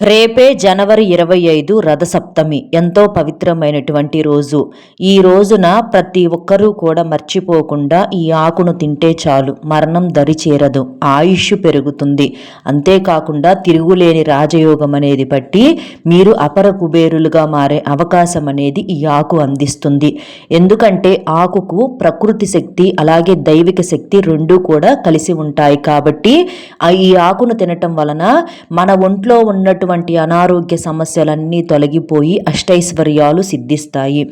రేపే జనవరి ఇరవై ఐదు రథసప్తమి. ఎంతో పవిత్రమైనటువంటి రోజు. ఈ రోజున ప్రతి ఒక్కరూ కూడా మర్చిపోకుండా ఈ ఆకును తింటే చాలు. మరణం దరిచేరదు ఆయుష్ పెరుగుతుంది. అంతేకాకుండా తిరుగులేని రాజయోగం అనేది బట్టి మీరు అపర కుబేరులుగా మారే అవకాశం అనేది ఈ ఆకు అందిస్తుంది. ఎందుకంటే ఆకుకు ప్రకృతి శక్తి అలాగే దైవిక శక్తి రెండూ కూడా కలిసి ఉంటాయి కాబట్టి ఈ ఆకును తినటం వలన మన ఒంట్లో ఉన్నటువంటి ఉన్నటువంటి అనారోగ్య సమస్యలన్నీ తొలగిపోయి అష్టైశ్వర్యాలు సిద్ధిస్తాయి.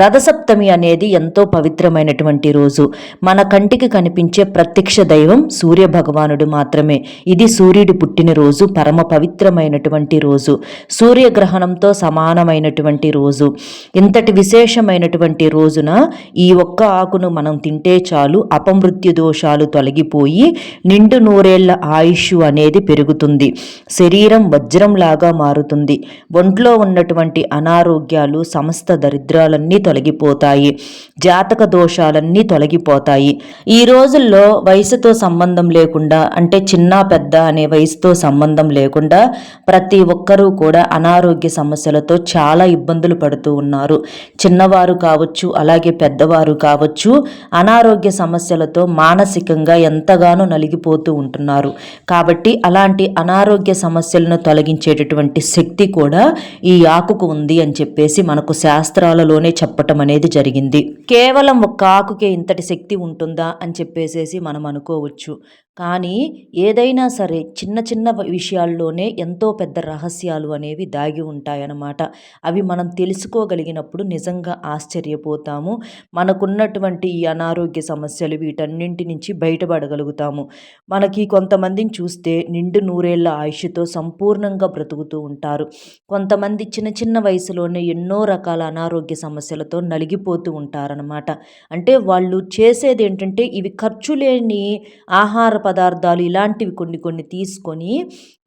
రథసప్తమి అనేది ఎంతో పవిత్రమైనటువంటి రోజు. మన కంటికి కనిపించే ప్రత్యక్ష దైవం సూర్య భగవానుడు మాత్రమే. ఇది సూర్యుడి పుట్టినరోజు పరమ పవిత్రమైనటువంటి రోజు. సూర్యగ్రహణంతో సమానమైనటువంటి రోజు. ఇంతటి విశేషమైనటువంటి రోజున ఈ ఒక్క ఆకును మనం తింటే చాలు అపమృత్యు దోషాలు తొలగిపోయి నిండు నూరేళ్ళ ఆయుష్ అనేది పెరుగుతుంది. శరీరం వజ్రం లాగా మారుతుంది. ఒంట్లో ఉన్నటువంటి అనారోగ్యాలు సమస్త దరిద్రాలన్నీ తొలగిపోతాయి. జాతక దోషాలన్నీ తొలగిపోతాయి. ఈ రోజుల్లో వయసుతో సంబంధం లేకుండా అంటే చిన్న పెద్ద అనే వయసుతో సంబంధం లేకుండా ప్రతి ఒక్కరూ కూడా అనారోగ్య సమస్యలతో చాలా ఇబ్బందులు పడుతూ ఉన్నారు. చిన్నవారు కావచ్చు అలాగే పెద్దవారు కావచ్చు అనారోగ్య సమస్యలతో మానసికంగా ఎంతగానో నలిగిపోతూ ఉంటున్నారు. కాబట్టి అలాంటి అనారోగ్య సమస్యలను తొలగించే ఇచ్చేటటువంటి శక్తి కూడా ఈ ఆకుకు ఉంది అని చెప్పేసి మనకు శాస్త్రాలలోనే చెప్పటం అనేది జరిగింది. కేవలం ఒక్క ఆకుకే ఇంతటి శక్తి ఉంటుందా అని చెప్పేసేసి మనం అనుకోవచ్చు. కానీ ఏదైనా సరే చిన్న చిన్న విషయాల్లోనే ఎంతో పెద్ద రహస్యాలు అనేవి దాగి ఉంటాయన్నమాట. అవి మనం తెలుసుకోగలిగినప్పుడు నిజంగా ఆశ్చర్యపోతాము. మనకున్నటువంటి ఈ అనారోగ్య సమస్యలు వీటన్నింటి నుంచి బయటపడగలుగుతాము. మనకి కొంతమందిని చూస్తే నిండు నూరేళ్ళ ఆయుష్తో సంపూర్ణంగా బ్రతుకుతూ ఉంటారు. కొంతమంది చిన్న చిన్న వయసులోనే ఎన్నో రకాల అనారోగ్య సమస్యలతో నలిగిపోతూ ఉంటారనమాట అంటే వాళ్ళు చేసేది ఏంటంటే ఇవి ఖర్చు లేని ఆహార పదార్థాలు ఇలాంటివి కొన్ని కొన్ని తీసుకొని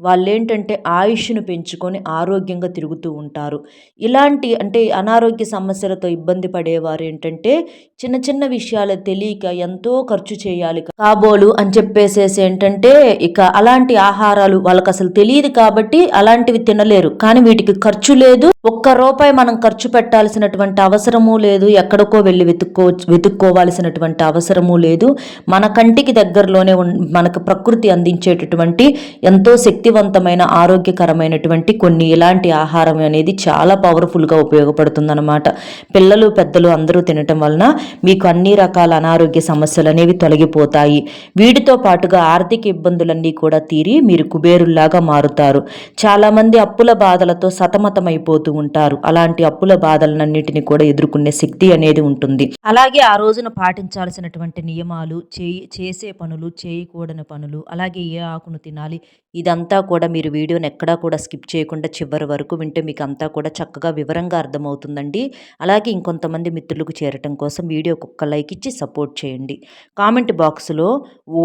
వాళ్ళు ఏంటంటే ఆయుష్ను పెంచుకొని ఆరోగ్యంగా తిరుగుతూ ఉంటారు. ఇలాంటి అంటే అనారోగ్య సమస్యలతో ఇబ్బంది పడేవారు ఏంటంటే చిన్న చిన్న విషయాలు తెలియక ఎంతో ఖర్చు చేయాలి కాబోలు అని చెప్పేసేసి ఏంటంటే ఇక అలాంటి ఆహారాలు వాళ్ళకి అసలు తెలియదు కాబట్టి అలాంటివి తినలేరు. కానీ వీటికి ఖర్చు లేదు. ఒక్క రూపాయి మనం ఖర్చు పెట్టాల్సినటువంటి అవసరము లేదు. ఎక్కడికో వెళ్ళి వెతుక్కో వెతుక్కోవాల్సినటువంటి అవసరము లేదు. మన కంటికి దగ్గరలోనే మనకు ప్రకృతి అందించేటటువంటి ఎంతో శక్తివంతమైన ఆరోగ్యకరమైనటువంటి కొన్ని ఇలాంటి ఆహారం అనేది చాలా పవర్ఫుల్గా ఉపయోగపడుతుందన్నమాట. పిల్లలు పెద్దలు అందరూ తినటం వలన మీకు అన్ని రకాల అనారోగ్య సమస్యలు అనేవి తొలగిపోతాయి. వీటితో పాటుగా ఆర్థిక ఇబ్బందులన్నీ కూడా తీరి మీరు కుబేరుల్లాగా మారుతారు. చాలామంది అప్పుల బాధలతో సతమతమైపోతూ ఉంటారు. అలాంటి అప్పుల బాధలన్నింటినీ కూడా ఎదుర్కొనే శక్తి అనేది ఉంటుంది. అలాగే ఆ రోజున పాటించాల్సినటువంటి నియమాలు చేయి చేసే పనులు చేయకూడని పనులు అలాగే ఏ ఆకును తినాలి ఇదంతా కూడా మీరు వీడియోని ఎక్కడా కూడా స్కిప్ చేయకుండా చివరి వరకు వింటే మీకు అంతా కూడా చక్కగా వివరంగా అర్థమవుతుందండి. అలాగే ఇంకొంతమంది మిత్రులకు చేరటం కోసం వీడియోకి ఒక్క లైక్ ఇచ్చి సపోర్ట్ చేయండి. కామెంట్ బాక్స్లో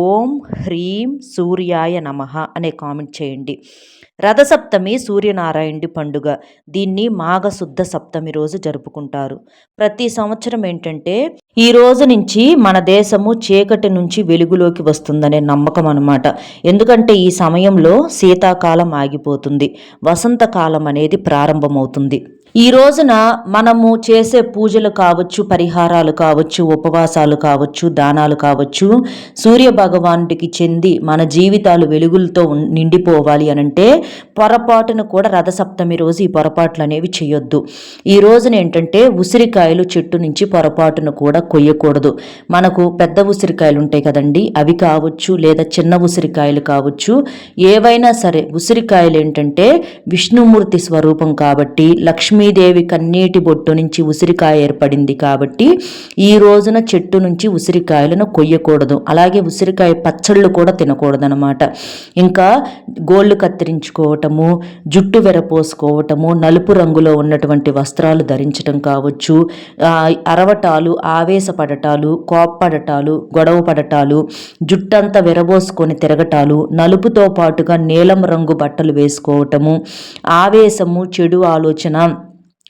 ఓం హ్రీం సూర్యాయ నమ అనే కామెంట్ చేయండి. రథసప్తమి సూర్యనారాయణుడి పండుగ దీన్ని మాఘశుద్ధ సప్తమి రోజు జరుపుకుంటారు. ప్రతి సంవత్సరం ఏంటంటే ఈ రోజు నుంచి మన దేశము చీకటి నుంచి వెలుగులోకి వస్తుందనే నమ్మకం అనమాట ఎందుకంటే ఈ సమయంలో శీతాకాలం ఆగిపోతుంది. వసంతకాలం అనేది ప్రారంభమవుతుంది. ఈ రోజున మనము చేసే పూజలు కావచ్చు పరిహారాలు కావచ్చు ఉపవాసాలు కావచ్చు దానాలు కావచ్చు సూర్య భగవానుడికి చెంది మన జీవితాలు వెలుగులతో నిండిపోవాలి అనంటే పొరపాటును కూడా రథసప్తమి రోజు ఈ పొరపాట్లు అనేవి చేయొద్దు. ఈ రోజున ఏంటంటే ఉసిరికాయలు చెట్టు నుంచి పొరపాటును కూడా కొయ్యకూడదు. మనకు పెద్ద ఉసిరికాయలు ఉంటాయి కదండి అవి కావచ్చు లేదా చిన్న ఉసిరికాయలు కావచ్చు ఏవైనా సరే ఉసిరికాయలు ఏంటంటే విష్ణుమూర్తి స్వరూపం కాబట్టి లక్ష్మీ లక్ష్మీదేవి కన్నీటి బొట్టు నుంచి ఉసిరికాయ ఏర్పడింది కాబట్టి ఈ రోజున చెట్టు నుంచి ఉసిరికాయలను కొయ్యకూడదు. అలాగే ఉసిరికాయ పచ్చళ్ళు కూడా తినకూడదనమాట ఇంకా గోళ్ళు కత్తిరించుకోవటము జుట్టు వెరపోసుకోవటము నలుపు రంగులో ఉన్నటువంటి వస్త్రాలు ధరించటం కావచ్చు అరవటాలు ఆవేశపడటాలు కోప్పడటాలు గొడవ పడటాలు జుట్టంతా విరబోసుకొని తిరగటాలు నలుపుతో పాటుగా నీలం రంగు బట్టలు వేసుకోవటము ఆవేశము చెడు ఆలోచన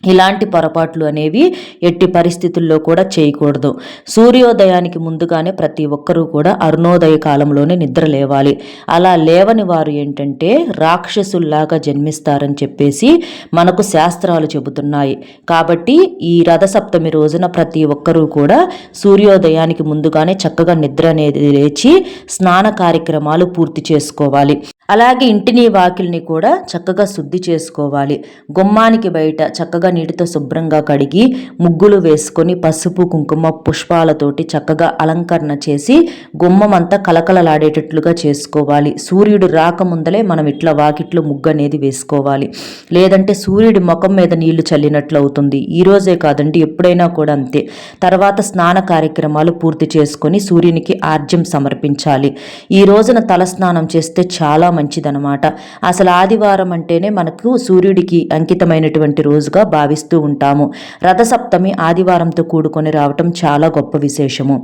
ఇలాంటి పొరపాట్లు అనేవి ఎట్టి పరిస్థితుల్లో కూడా చేయకూడదు. సూర్యోదయానికి ముందుగానే ప్రతి ఒక్కరూ కూడా అరుణోదయ కాలంలోనే నిద్ర లేవాలి. అలా లేవని వారు ఏంటంటే రాక్షసుల్లాగా జన్మిస్తారని చెప్పేసి మనకు శాస్త్రాలు చెబుతున్నాయి. కాబట్టి ఈ రథసప్తమి రోజున ప్రతి ఒక్కరూ కూడా సూర్యోదయానికి ముందుగానే చక్కగా నిద్ర అనేది లేచి స్నాన కార్యక్రమాలు పూర్తి చేసుకోవాలి. అలాగే ఇంటిని వాకిల్ని కూడా చక్కగా శుద్ధి చేసుకోవాలి. గుమ్మానికి బయట చక్కగా నీటితో శుభ్రంగా కడిగి ముగ్గులు వేసుకొని పసుపు కుంకుమ పుష్పాలతోటి చక్కగా అలంకరణ చేసి గుమ్మం అంతా కలకలలాడేటట్లుగా చేసుకోవాలి. సూర్యుడు రాకముందలే మనం ఇట్లా వాకిట్లో ముగ్గు అనేది వేసుకోవాలి. లేదంటే సూర్యుడి ముఖం మీద నీళ్ళు చల్లినట్లు అవుతుంది ఈ రోజే కాదండి ఎప్పుడైనా కూడా అంతే. తర్వాత స్నాన కార్యక్రమాలు పూర్తి చేసుకొని సూర్యునికి ఆర్జ్యం సమర్పించాలి. ఈ రోజున తలస్నానం చేస్తే చాలా మంచిదనమాట. అసలు ఆదివారం అంటేనే మనకు సూర్యుడికి అంకితమైనటువంటి రోజుగా భావిస్తూ ఉంటాము. రథసప్తమి ఆదివారంతో కూడుకొని రావటం చాలా గొప్ప విశేషము.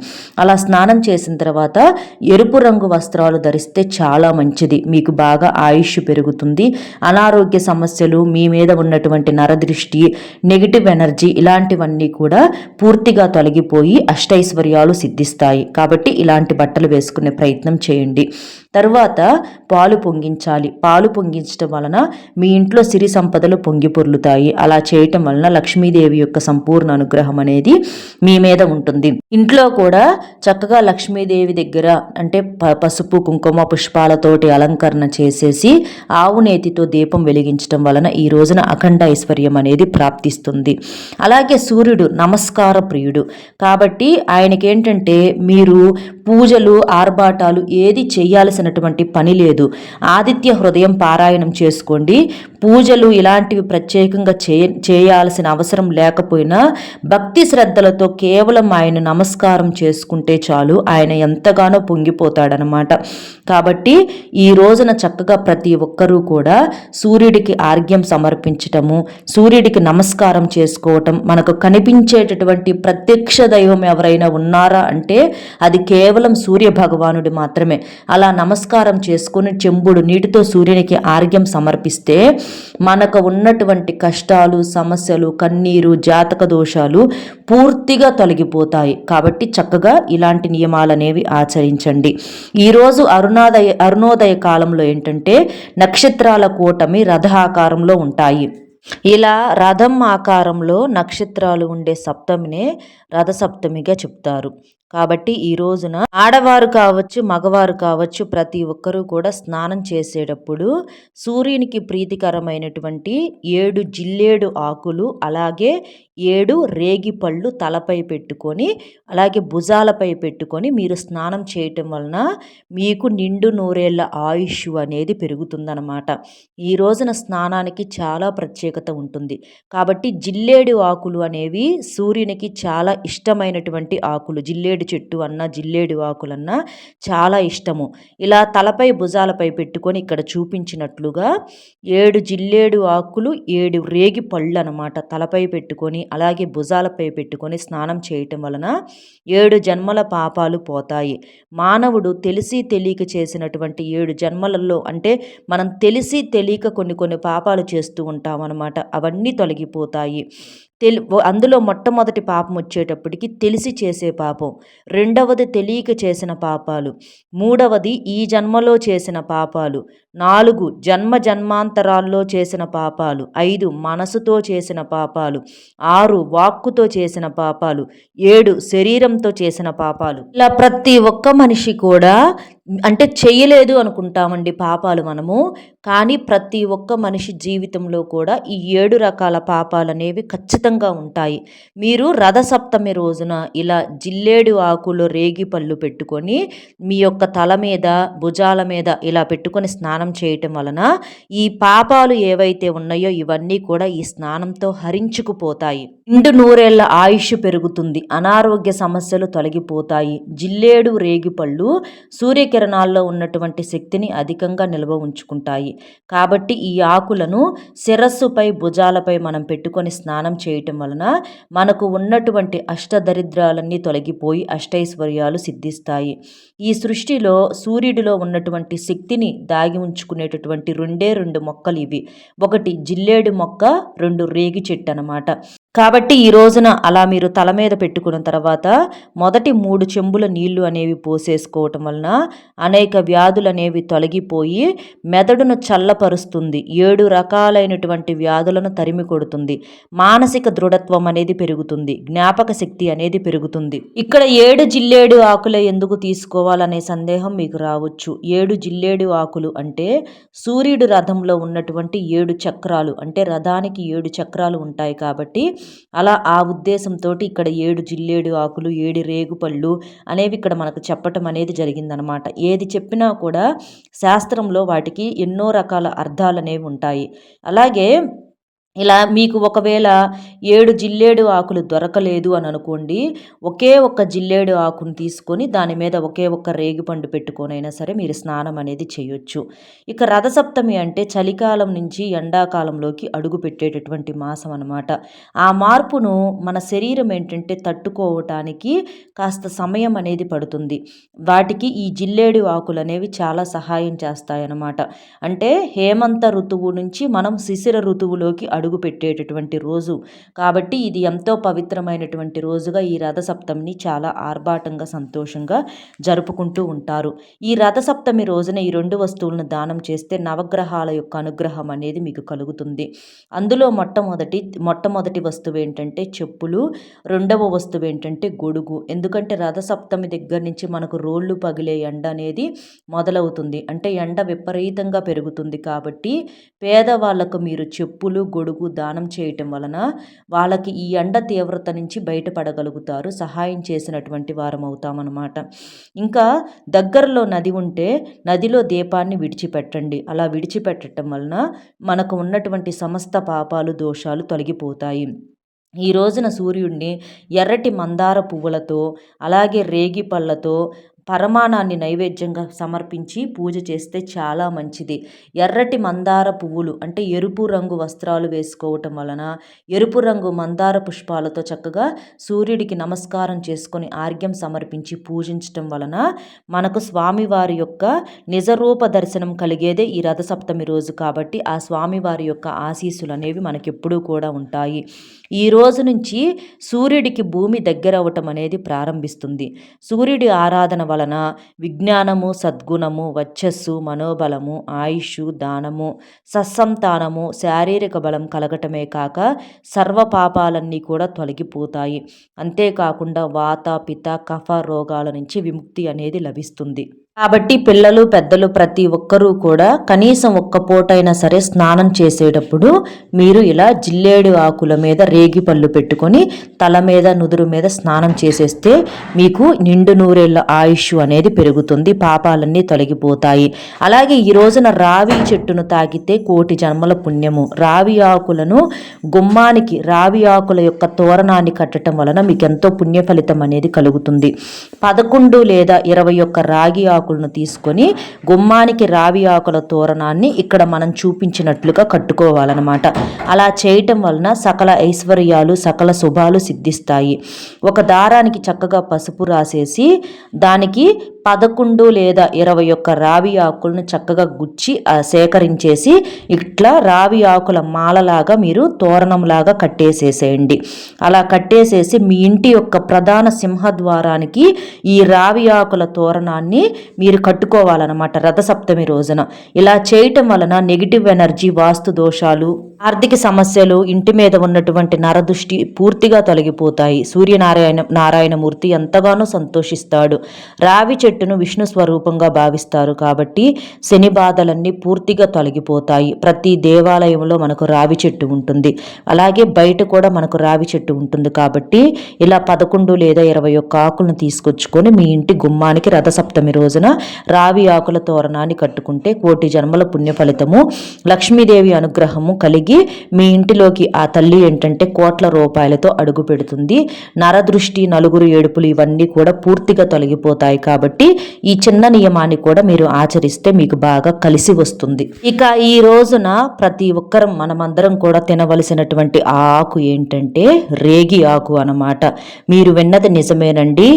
అలా స్నానం చేసిన తర్వాత ఎరుపు రంగు వస్త్రాలు ధరిస్తే చాలా మంచిది. మీకు బాగా ఆయుష్ పెరుగుతుంది. అనారోగ్య సమస్యలు మీ మీద ఉన్నటువంటి నరదృష్టి నెగిటివ్ ఎనర్జీ ఇలాంటివన్నీ కూడా పూర్తిగా తొలగిపోయి అష్టైశ్వర్యాలు సిద్ధిస్తాయి. కాబట్టి ఇలాంటి బట్టలు వేసుకునే ప్రయత్నం చేయండి. తర్వాత పాలు పొంగించాలి. పాలు పొంగించడం వలన మీ ఇంట్లో సిరి సంపదలు పొంగి పొర్లుతాయి. అలా చేయటం వలన లక్ష్మీదేవి యొక్క సంపూర్ణ అనుగ్రహం అనేది మీ మీద ఉంటుంది. ఇంట్లో కూడా చక్కగా లక్ష్మీదేవి దగ్గర అంటే పసుపు కుంకుమ పుష్పాలతోటి అలంకరణ చేసేసి ఆవు నేతితో దీపం వెలిగించడం వలన ఈ రోజున అఖండ ఐశ్వర్యం అనేది ప్రాప్తిస్తుంది. అలాగే సూర్యుడు నమస్కార ప్రియుడు. కాబట్టి ఆయనకి ఏంటంటే మీరు పూజలు ఆర్భాటాలు ఏది చేయాల్సినటువంటి పని లేదు. ఆదిత్య హృదయం పారాయణం చేసుకోండి. పూజలు ఇలాంటివి ప్రత్యేకంగా చేయ చేయాల్సిన అవసరం లేకపోయినా భక్తి శ్రద్ధలతో కేవలం ఆయన నమస్కారం చేసుకుంటే చాలు. ఆయన ఎంతగానో పొంగిపోతాడనమాట కాబట్టి ఈ రోజున చక్కగా ప్రతి ఒక్కరూ కూడా సూర్యుడికి ఆర్గ్యం సమర్పించటము సూర్యుడికి నమస్కారం చేసుకోవటం మనకు కనిపించేటటువంటి ప్రత్యక్ష దైవం ఎవరైనా ఉన్నారా అంటే అది కేవలం సూర్య సూర్యభగవానుడు మాత్రమే. అలా నమస్కారం చేసుకుని చెంబుడు నీటితో సూర్యునికి ఆర్గ్యం సమర్పిస్తే మనకు ఉన్నటువంటి కష్టాలు సమస్యలు కన్నీరు జాతక దోషాలు పూర్తిగా తొలగిపోతాయి. కాబట్టి చక్కగా ఇలాంటి నియమాలు అనేవి ఆచరించండి ఈరోజు అరుణోదయ అరుణోదయ కాలంలో ఏంటంటే నక్షత్రాల కూటమి రథ ఆకారంలో ఉంటాయి. ఇలా రథం ఆకారంలో నక్షత్రాలు ఉండే సప్తమినే రథసప్తమిగా చెప్తారు. కాబట్టి ఈ రోజున ఆడవారు కావచ్చు మగవారు కావచ్చు ప్రతి ఒక్కరూ కూడా స్నానం చేసేటప్పుడు సూర్యునికి ప్రీతికరమైనటువంటి ఏడు జిల్లేడు ఆకులు అలాగే ఏడు రేగి పళ్ళు తలపై పెట్టుకొని అలాగే భుజాలపై పెట్టుకొని మీరు స్నానం చేయటం వలన మీకు నిండు నూరేళ్ళ ఆయుష్ అనేది పెరుగుతుందన్నమాట. ఈ రోజున స్నానానికి చాలా ప్రత్యేకత ఉంటుంది. కాబట్టి జిల్లేడు ఆకులు అనేవి సూర్యునికి చాలా ఇష్టమైనటువంటి ఆకులు. జిల్లేడు చెట్టు అన్న జిల్లేడు ఆకులన్నా చాలా ఇష్టము. ఇలా తలపై భుజాలపై పెట్టుకొని ఇక్కడ చూపించినట్లుగా ఏడు జిల్లేడు ఆకులు ఏడు రేగి పళ్ళు అనమాట తలపై పెట్టుకొని అలాగే భుజాలపై పెట్టుకొని స్నానం చేయటం వలన ఏడు జన్మల పాపాలు పోతాయి. మానవుడు తెలిసి తెలియక చేసినటువంటి ఏడు జన్మలలో అంటే మనం తెలిసి తెలియక కొన్ని కొన్ని పాపాలు చేస్తూ ఉంటాం అనమాట అవన్నీ తొలగిపోతాయి. తెలి అందులో మొట్టమొదటి పాపం వచ్చేటప్పటికి తెలిసి చేసే పాపం. రెండవది తెలియక చేసిన పాపాలు. మూడవది ఈ జన్మలో చేసిన పాపాలు. నాలుగు జన్మ జన్మాంతరాల్లో చేసిన పాపాలు. ఐదు మనసుతో చేసిన పాపాలు. ఆరు వాక్కుతో చేసిన పాపాలు. ఏడు శరీరంతో చేసిన పాపాలు. ఇలా ప్రతి ఒక్క మనిషి కూడా అంటే చేయలేదు అనుకుంటామండి పాపాలు మనము. కానీ ప్రతి ఒక్క మనిషి జీవితంలో కూడా ఈ ఏడు రకాల పాపాలు అనేవి ఖచ్చితంగా ఉంటాయి. మీరు రథసప్తమి రోజున ఇలా జిల్లేడు ఆకులు రేగి పళ్ళు పెట్టుకొని మీ యొక్క తల మీద భుజాల మీద ఇలా పెట్టుకొని స్నానం చేయటం వలన ఈ పాపాలు ఏవైతే ఉన్నాయో ఇవన్నీ కూడా ఈ స్నానంతో హరించుకుపోతాయి. ఇండు నూరేళ్ళ ఆయుష్ పెరుగుతుంది. అనారోగ్య సమస్యలు తొలగిపోతాయి. జిల్లేడు రేగిపళ్ళు సూర్య సూర్యకిరణాల్లో ఉన్నటువంటి శక్తిని అధికంగా నిల్వ ఉంచుకుంటాయి. కాబట్టి ఈ ఆకులను శిరస్సుపై భుజాలపై మనం పెట్టుకొని స్నానం చేయటం వలన మనకు ఉన్నటువంటి అష్టదరిద్రాలన్నీ తొలగిపోయి అష్టైశ్వర్యాలు సిద్ధిస్తాయి. ఈ సృష్టిలో సూర్యుడిలో ఉన్నటువంటి శక్తిని దాగి ఉంచుకునేటటువంటి రెండే రెండు మొక్కలు ఇవి. ఒకటి జిల్లేడు మొక్క రెండు రేగి చెట్టు అనమాట కాబట్టి ఈ రోజున అలా మీరు తల మీద పెట్టుకున్న తర్వాత మొదటి మూడు చెంబుల నీళ్ళు అనేవి పోసేసుకోవటం వలన అనేక వ్యాధులు అనేవి తొలగిపోయి మెదడును చల్లపరుస్తుంది. ఏడు రకాలైనటువంటి వ్యాధులను తరిమి కొడుతుంది. మానసిక దృఢత్వం అనేది పెరుగుతుంది. జ్ఞాపక శక్తి అనేది పెరుగుతుంది. ఇక్కడ ఏడు జిల్లేడు ఆకులు ఎందుకు తీసుకోవాలనే సందేహం మీకు రావచ్చు. ఏడు జిల్లేడు ఆకులు అంటే సూర్యుడు రథంలో ఉన్నటువంటి ఏడు చక్రాలు. అంటే రథానికి ఏడు చక్రాలు ఉంటాయి కాబట్టి అలా ఆ ఉద్దేశంతో ఇక్కడ ఏడు జిల్లేడు ఆకులు ఏడు రేగుపళ్ళు అనేవి ఇక్కడ మనకు చెప్పటం అనేది జరిగిందనమాట. ఏది చెప్పినా కూడా శాస్త్రంలో వాటికి ఎన్నో రకాల అర్థాలు అనేవి ఉంటాయి. అలాగే ఇలా మీకు ఒకవేళ ఏడు జిల్లేడు ఆకులు దొరకలేదు అని అనుకోండి ఒకే ఒక్క జిల్లేడు ఆకును తీసుకొని దాని మీద ఒకే ఒక్క రేగిపండు పెట్టుకొనైనా సరే మీరు స్నానం అనేది చేయొచ్చు. ఇక రథసప్తమి అంటే చలికాలం నుంచి ఎండాకాలంలోకి అడుగు పెట్టేటటువంటి మాసం అనమాట ఆ మార్పును మన శరీరం ఏంటంటే తట్టుకోవటానికి కాస్త సమయం అనేది పడుతుంది. వాటికి ఈ జిల్లేడు ఆకులు అనేవి చాలా సహాయం చేస్తాయన్నమాట. అంటే హేమంత ఋతువు నుంచి మనం శిశిర ఋతువులోకి అడుగు పెట్టేటటువంటి రోజు. కాబట్టి ఇది ఎంతో పవిత్రమైనటువంటి రోజుగా ఈ రథసప్తమిని చాలా ఆర్భాటంగా సంతోషంగా జరుపుకుంటూ ఉంటారు. ఈ రథసప్తమి రోజున ఈ రెండు వస్తువులను దానం చేస్తే నవగ్రహాల యొక్క అనుగ్రహం అనేది మీకు కలుగుతుంది. అందులో మొట్టమొదటి మొట్టమొదటి వస్తువు ఏంటంటే చెప్పులు. రెండవ వస్తువు ఏంటంటే గొడుగు. ఎందుకంటే రథసప్తమి దగ్గర నుంచి మనకు రోళ్ళు పగిలే ఎండ అనేది మొదలవుతుంది. అంటే ఎండ విపరీతంగా పెరుగుతుంది కాబట్టి పేదవాళ్ళకు మీరు చెప్పులు గొడుగు పొడుగు దానం చేయటం వలన వాళ్ళకి ఈ ఎండ తీవ్రత నుంచి బయటపడగలుగుతారు. సహాయం చేసినటువంటి వారం అవుతామన్నమాట. ఇంకా దగ్గరలో నది ఉంటే నదిలో దీపాన్ని విడిచిపెట్టండి. అలా విడిచిపెట్టడం వలన మనకు ఉన్నటువంటి సమస్త పాపాలు దోషాలు తొలగిపోతాయి. ఈ రోజున సూర్యుడిని ఎర్రటి మందార పువ్వులతో అలాగే రేగి పళ్ళతో పరమాణాన్ని నైవేద్యంగా సమర్పించి పూజ చేస్తే చాలా మంచిది. ఎర్రటి మందార పువ్వులు అంటే ఎరుపు రంగు వస్త్రాలు వేసుకోవటం వలన ఎరుపు రంగు మందార పుష్పాలతో చక్కగా సూర్యుడికి నమస్కారం చేసుకొని ఆర్గ్యం సమర్పించి పూజించటం వలన మనకు స్వామివారి యొక్క నిజరూప దర్శనం కలిగేదే ఈ రథసప్తమి రోజు కాబట్టి ఆ స్వామివారి యొక్క ఆశీస్సులు అనేవి మనకెప్పుడూ కూడా ఉంటాయి. ఈ రోజు నుంచి సూర్యుడికి భూమి దగ్గర అవటం అనేది ప్రారంభిస్తుంది. సూర్యుడి ఆరాధన వలన విజ్ఞానము సద్గుణము వచ్చస్సు మనోబలము ఆయుష్ దానము సత్సంతానము శారీరక బలం కలగటమే కాక సర్వ పాపాలన్నీ కూడా తొలగిపోతాయి. అంతేకాకుండా వాత పిత కఫ రోగాల నుంచి విముక్తి అనేది లభిస్తుంది. కాబట్టి పిల్లలు పెద్దలు ప్రతి ఒక్కరూ కూడా కనీసం ఒక్క పూటైనా సరే స్నానం చేసేటప్పుడు మీరు ఇలా జిల్లేడు ఆకుల మీద రేగి పళ్ళు పెట్టుకొని తల మీద నుదురు మీద స్నానం చేసేస్తే మీకు నిండు నూరేళ్ళ ఆయుష్ అనేది పెరుగుతుంది పాపాలన్నీ తొలగిపోతాయి. అలాగే ఈ రోజున రావి చెట్టును తాకితే కోటి జన్మల పుణ్యము. రావి ఆకులను గుమ్మానికి రావి ఆకుల యొక్క తోరణాన్ని కట్టడం వలన మీకు ఎంతో పుణ్య ఫలితం అనేది కలుగుతుంది. పదకొండు లేదా ఇరవై ఒక్క రాగి ఆకు ఆకులను తీసుకొని గుమ్మానికి రావి ఆకుల తోరణాన్ని ఇక్కడ మనం చూపించినట్లుగా కట్టుకోవాలన్నమాట. అలా చేయటం వలన సకల ఐశ్వర్యాలు సకల శుభాలు సిద్ధిస్తాయి. ఒక దారానికి చక్కగా పసుపు రాసేసి దానికి పదకొండు లేదా ఇరవై ఒక్క రావి ఆకులను చక్కగా గుచ్చి సేకరించేసి ఇట్లా రావి ఆకుల మాలలాగా మీరు తోరణంలాగా కట్టేసేసేయండి. అలా కట్టేసేసి మీ ఇంటి యొక్క ప్రధాన సింహద్వారానికి ఈ రావి ఆకుల తోరణాన్ని మీరు కట్టుకోవాలన్నమాట రథసప్తమి రోజున. ఇలా చేయటం వలన నెగిటివ్ ఎనర్జీ వాస్తు దోషాలు ఆర్థిక సమస్యలు ఇంటి మీద ఉన్నటువంటి నరదృష్టి పూర్తిగా తొలగిపోతాయి. సూర్యనారాయణ నారాయణమూర్తి ఎంతగానో సంతోషిస్తాడు. రావి చెట్టును విష్ణు స్వరూపంగా భావిస్తారు కాబట్టి శని బాధలన్నీ పూర్తిగా తొలగిపోతాయి. ప్రతి దేవాలయంలో మనకు రావి చెట్టు ఉంటుంది. అలాగే బయట కూడా మనకు రావి చెట్టు ఉంటుంది కాబట్టి ఇలా పదకొండు లేదా ఇరవై ఒక్క ఆకులను తీసుకొచ్చుకొని మీ ఇంటి గుమ్మానికి రథసప్తమి రోజున రావి ఆకుల తోరణాన్ని కట్టుకుంటే కోటి జన్మల పుణ్య ఫలితము లక్ష్మీదేవి అనుగ్రహము కలిగి తిరిగి మీ ఇంటిలోకి ఆ తల్లి ఏంటంటే కోట్ల రూపాయలతో అడుగు పెడుతుంది. నరదృష్టి నలుగురు ఏడుపులు ఇవన్నీ కూడా పూర్తిగా తొలగిపోతాయి కాబట్టి ఈ చిన్న నియమాన్ని కూడా మీరు ఆచరిస్తే మీకు బాగా కలిసి వస్తుంది. ఇక ఈ రోజున ప్రతి ఒక్కరం మనమందరం కూడా తినవలసినటువంటి ఆకు ఏంటంటే రేగి ఆకు అనమాట మీరు విన్నది నిజమేనండి.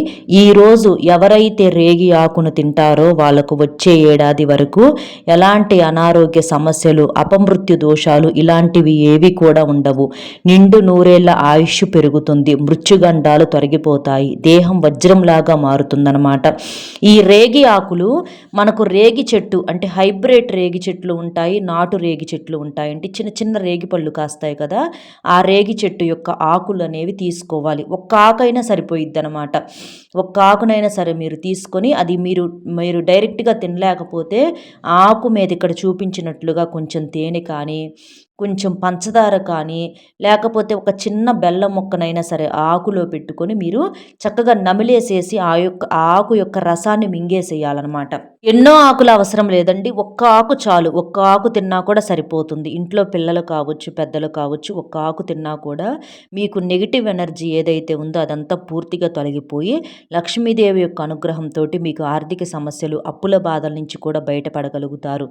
ఈ రోజు ఎవరైతే రేగి ఆకును తింటారో వాళ్ళకు వచ్చే ఏడాది వరకు ఎలాంటి అనారోగ్య సమస్యలు అపమృత్యు దోషాలు ఇలాంటి అలాంటివి ఏవి కూడా ఉండవు. నిండు నూరేళ్ళ ఆయుష్ పెరుగుతుంది. మృత్యుగండాలు తొలగిపోతాయి. దేహం వజ్రంలాగా మారుతుందన్నమాట. ఈ రేగి ఆకులు మనకు రేగి చెట్టు అంటే హైబ్రిడ్ రేగి చెట్లు ఉంటాయి నాటు రేగి చెట్లు ఉంటాయి అంటే చిన్న చిన్న రేగి పళ్ళు కాస్తాయి కదా. ఆ రేగి చెట్టు యొక్క ఆకులు అనేవి తీసుకోవాలి. ఒక్క ఆకైనా సరిపోయిద్ది అనమాట ఒక్క ఆకునైనా సరే మీరు తీసుకొని అది మీరు మీరు డైరెక్ట్గా తినలేకపోతే ఆకు మీద ఇక్కడ చూపించినట్లుగా కొంచెం తేనె కానీ కొంచెం పంచదార కానీ లేకపోతే ఒక చిన్న బెల్లం మొక్కనైనా సరే ఆకులో పెట్టుకొని మీరు చక్కగా నమిలేసేసి ఆ యొక్క ఆకు యొక్క రసాన్ని మింగేసేయాలన్నమాట. ఎన్నో ఆకులు అవసరం లేదండి. ఒక్క ఆకు చాలు. ఒక్క ఆకు తిన్నా కూడా సరిపోతుంది. ఇంట్లో పిల్లలు కావచ్చు పెద్దలు కావచ్చు ఒక్క ఆకు తిన్నా కూడా మీకు నెగిటివ్ ఎనర్జీ ఏదైతే ఉందో అదంతా పూర్తిగా తొలగిపోయి లక్ష్మీదేవి యొక్క అనుగ్రహంతో మీకు ఆర్థిక సమస్యలు అప్పుల బాధల నుంచి కూడా బయటపడగలుగుతారు.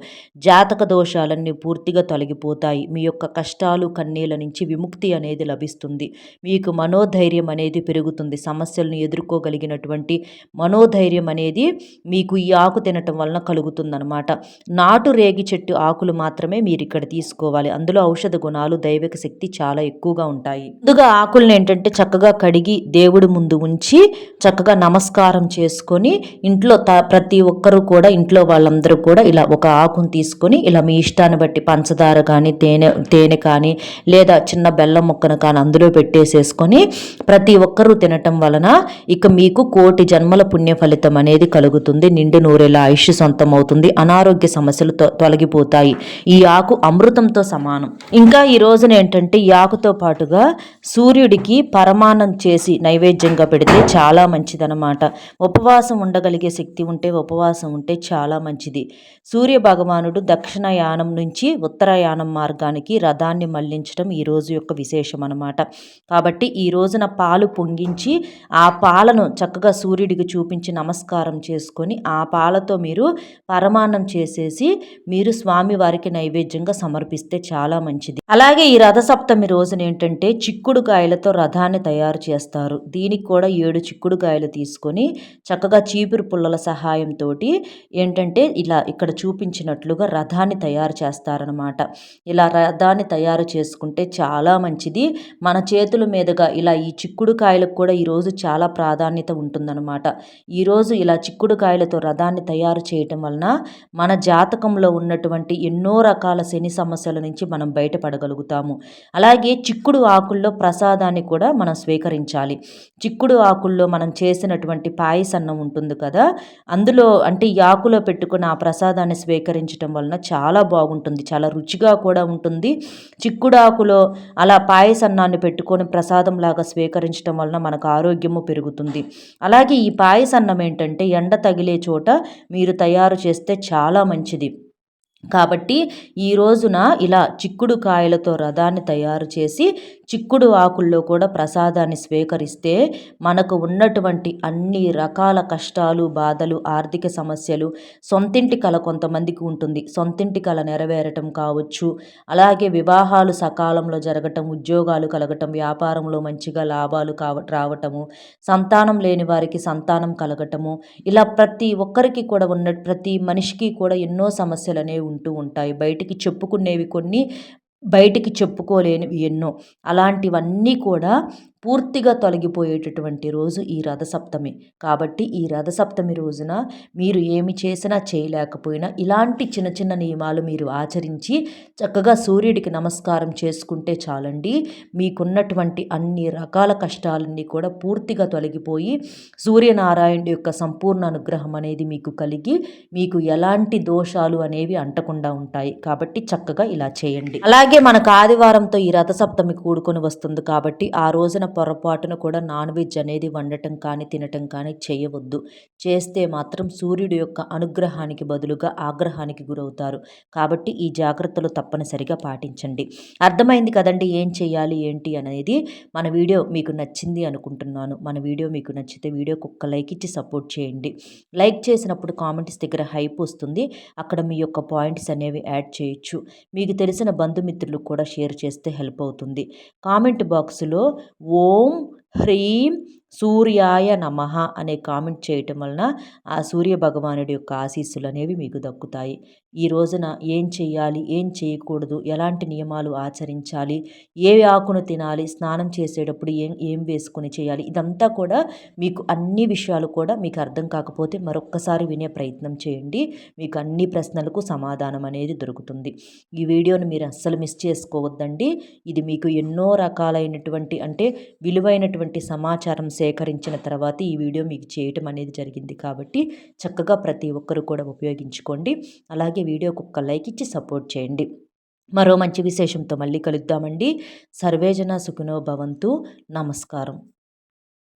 జాతక దోషాలన్నీ పూర్తిగా తొలగిపోతాయి. మీ యొక్క కష్టాలు కన్నీళ్ళ నుంచి విముక్తి అనేది లభిస్తుంది. మీకు మనోధైర్యం అనేది పెరుగుతుంది. సమస్యలను ఎదుర్కోగలిగినటువంటి మనోధైర్యం అనేది మీకు ఈ ఆకు తినటం వలన కలుగుతుందనమాట నాటు రేగి చెట్టు ఆకులు మాత్రమే మీరు ఇక్కడ తీసుకోవాలి. అందులో ఔషధ గుణాలు దైవిక శక్తి చాలా ఎక్కువగా ఉంటాయి. ముందుగా ఆకులను ఏంటంటే చక్కగా కడిగి దేవుడి ముందు ఉంచి చక్కగా నమస్కారం చేసుకొని ఇంట్లో ప్రతి ఒక్కరూ కూడా ఇంట్లో వాళ్ళందరూ కూడా ఇలా ఒక ఆకును తీసుకొని ఇలా మీ ఇష్టాన్ని బట్టి పంచదార కానీ తేనె తేనె కానీ లేదా చిన్న బెల్లం ముక్కను కానీ అందులో పెట్టేసేసుకొని ప్రతి ఒక్కరూ తినటం వలన ఇక మీకు కోటి జన్మల పుణ్య ఫలితం అనేది కలుగుతుంది. నిండు నూరేలా ఆయుష్ సొంతం అవుతుంది అనారోగ్య సమస్యలు తొలగిపోతాయి. ఈ ఆకు అమృతంతో సమానం. ఇంకా ఈ రోజున ఏంటంటే ఈ ఆకుతో పాటుగా సూర్యుడికి పరమానం చేసి నైవేద్యంగా పెడితే చాలా మంచిదనమాట ఉపవాసం ఉండగలిగే శక్తి ఉంటే ఉపవాసం ఉంటే చాలా మంచిది. సూర్య భగవానుడు దక్షిణయానం నుంచి ఉత్తరాయానం మార్గానికి రథాన్ని మళ్ళించడం ఈ రోజు యొక్క విశేషం అనమాట కాబట్టి ఈ రోజున పాలు పొంగించి ఆ పాలను చక్కగా సూర్యుడికి చూపించి నమస్కారం చేసుకొని ఆ పాలతో మీరు పరమాన్నం చేసేసి మీరు స్వామివారికి నైవేద్యంగా సమర్పిస్తే చాలా మంచిది. అలాగే ఈ రథ సప్తమి రోజున ఏంటంటే చిక్కుడుకాయలతో రథాన్ని తయారు చేస్తారు. దీనికి కూడా ఏడు చిక్కుడుకాయలు తీసుకొని చక్కగా చీపురు పుల్లల సహాయంతో ఏంటంటే ఇలా ఇక్కడ చూపించినట్లుగా రథాన్ని తయారు చేస్తారనమాట ఇలా రథాన్ని తయారు చేసుకుంటే చాలా మంచిది. మన చేతుల మీదుగా ఇలా ఈ చిక్కుడుకాయలకు కూడా ఈరోజు చాలా ప్రాధాన్యత ఉంటుందన్నమాట. ఈరోజు ఇలా చిక్కుడుకాయలతో రథాన్ని తయారు తయారు చేయటం వలన మన జాతకంలో ఉన్నటువంటి ఎన్నో రకాల శని సమస్యల నుంచి మనం బయటపడగలుగుతాము. అలాగే చిక్కుడు ఆకుల్లో ప్రసాదాన్ని కూడా మనం స్వీకరించాలి. చిక్కుడు ఆకుల్లో మనం చేసినటువంటి పాయసన్నం ఉంటుంది కదా అందులో అంటే ఈ ఆకులో పెట్టుకుని ఆ ప్రసాదాన్ని స్వీకరించడం వలన చాలా బాగుంటుంది చాలా రుచిగా కూడా ఉంటుంది. చిక్కుడు ఆకులో అలా పాయసన్నాన్ని పెట్టుకొని ప్రసాదం లాగా స్వీకరించడం వలన మనకు ఆరోగ్యము పెరుగుతుంది. అలాగే ఈ పాయసన్నం ఏంటంటే ఎండ తగిలే చోట మీరు తయారు చేస్తే చాలా మంచిది. కాబట్టి ఈ రోజున ఇలా చిక్కుడు కాయలతో రథాన్ని తయారు చేసి చిక్కుడు ఆకుల్లో కూడా ప్రసాదాన్ని స్వీకరిస్తే మనకు ఉన్నటువంటి అన్ని రకాల కష్టాలు బాధలు ఆర్థిక సమస్యలు సొంతింటి కళ కొంతమందికి ఉంటుంది. సొంతింటి కళ నెరవేరటం కావచ్చు. అలాగే వివాహాలు సకాలంలో జరగటం ఉద్యోగాలు కలగటం వ్యాపారంలో మంచిగా లాభాలు కావ రావటము సంతానం లేని వారికి సంతానం కలగటము ఇలా ప్రతి ఒక్కరికి కూడా ఉన్న ప్రతి మనిషికి కూడా ఎన్నో సమస్యలు అనేవి ఉంటూ ఉంటాయి. బయటికి చెప్పుకునేవి కొన్ని బయటికి చెప్పుకోలేనివి ఎన్నో. అలాంటివన్నీ కూడా పూర్తిగా తొలగిపోయేటటువంటి రోజు ఈ రథసప్తమి. కాబట్టి ఈ రథసప్తమి రోజున మీరు ఏమి చేసినా చేయలేకపోయినా ఇలాంటి చిన్న చిన్న నియమాలు మీరు ఆచరించి చక్కగా సూర్యుడికి నమస్కారం చేసుకుంటే చాలండి. మీకున్నటువంటి అన్ని రకాల కష్టాలన్నీ కూడా పూర్తిగా తొలగిపోయి సూర్యనారాయణుడి యొక్క సంపూర్ణ అనుగ్రహం అనేది మీకు కలిగి మీకు ఎలాంటి దోషాలు అనేవి అంటకుండా ఉంటాయి. కాబట్టి చక్కగా ఇలా చేయండి. అలాగే మనకు ఆదివారంతో ఈ రథసప్తమి కూడుకొని వస్తుంది కాబట్టి ఆ రోజున పొరపాటున కూడా నాన్ వెజ్ అనేది వండటం కానీ తినటం కానీ చేయవద్దు. చేస్తే మాత్రం సూర్యుడి యొక్క అనుగ్రహానికి బదులుగా ఆగ్రహానికి గురవుతారు. కాబట్టి ఈ జాగ్రత్తలు తప్పనిసరిగా పాటించండి. అర్థమైంది కదండి ఏం చేయాలి ఏంటి అనేది? మన వీడియో మీకు నచ్చింది అనుకుంటున్నాను. మన వీడియో మీకు నచ్చితే వీడియోకి ఒక్క లైక్ ఇచ్చి సపోర్ట్ చేయండి. లైక్ చేసినప్పుడు కామెంట్స్ దగ్గర హైప్ వస్తుంది. అక్కడ మీ యొక్క పాయింట్స్ అనేవి యాడ్ చేయొచ్చు. మీకు తెలిసిన బంధుమిత్రులు కూడా షేర్ చేస్తే హెల్ప్ అవుతుంది. కామెంట్ బాక్స్లో ఓ 红。హ్రీం సూర్యాయ నమ అనే కామెంట్ చేయటం వలన ఆ సూర్య భగవానుడి యొక్క ఆశీస్సులు అనేవి మీకు దక్కుతాయి. ఈ రోజున ఏం చేయాలి ఏం చేయకూడదు? ఎలాంటి నియమాలు ఆచరించాలి? ఏ ఆకును తినాలి? స్నానం చేసేటప్పుడు ఏం ఏం వేసుకుని చేయాలి? ఇదంతా కూడా మీకు అన్ని విషయాలు కూడా మీకు అర్థం కాకపోతే మరొక్కసారి వినే ప్రయత్నం చేయండి. మీకు అన్ని ప్రశ్నలకు సమాధానం అనేది దొరుకుతుంది. ఈ వీడియోని మీరు అస్సలు మిస్ చేసుకోవద్దండి. ఇది మీకు ఎన్నో రకాలైనటువంటి అంటే విలువైనటువంటి సమాచారం సేకరించిన తర్వాత ఈ వీడియో మీకు చేయటం అనేది జరిగింది కాబట్టి చక్కగా ప్రతి ఒక్కరు కూడా ఉపయోగించుకోండి. అలాగే వీడియోకి ఒక్క లైక్ ఇచ్చి సపోర్ట్ చేయండి. మరో మంచి విశేషంతో మళ్ళీ కలుద్దామండి. సర్వేజన సుఖనో భవంతు. నమస్కారం.